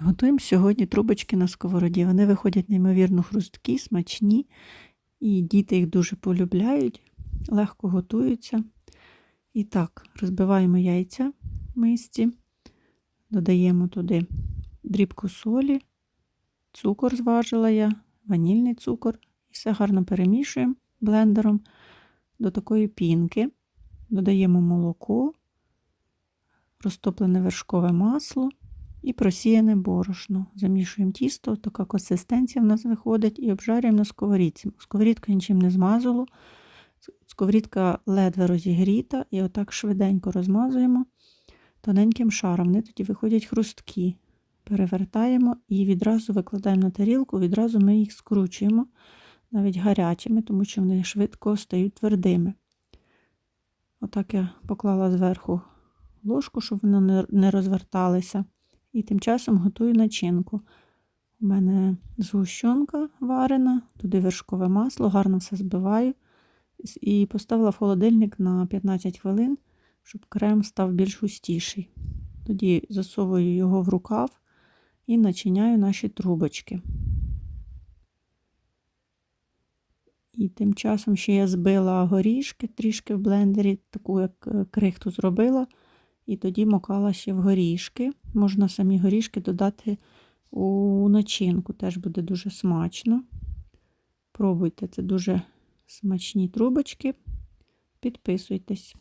Готуємо сьогодні трубочки на сковороді. Вони виходять неймовірно хрусткі, смачні, і діти їх дуже полюбляють, легко готуються. І так, розбиваємо яйця в мисці, додаємо туди дрібку солі, цукор зважила я, ванільний цукор. І все гарно перемішуємо блендером до такої пінки. Додаємо молоко, розтоплене вершкове масло і просіяне борошно. Замішуємо тісто, така консистенція в нас виходить, і обжарюємо на сковорідці. Сковорідку нічим не змазало. Сковорідка ледве розігріта, і отак швиденько розмазуємо тоненьким шаром. Вони тоді виходять хрусткі. Перевертаємо і відразу викладаємо на тарілку, відразу ми їх скручуємо навіть гарячими, тому що вони швидко стають твердими. Отак я поклала зверху ложку, щоб вони не розверталися. І тим часом готую начинку. У мене згущенка варена, туди вершкове масло, гарно все збиваю. І поставила в холодильник на 15 хвилин, щоб крем став більш густіший. Тоді засовую його в рукав і начиняю наші трубочки. І тим часом ще я збила горішки трішки в блендері, таку як е, крихту зробила. І тоді макала ще в горішки. Можна самі горішки додати у начинку, теж буде дуже смачно. Пробуйте, це дуже смачні трубочки. Підписуйтесь.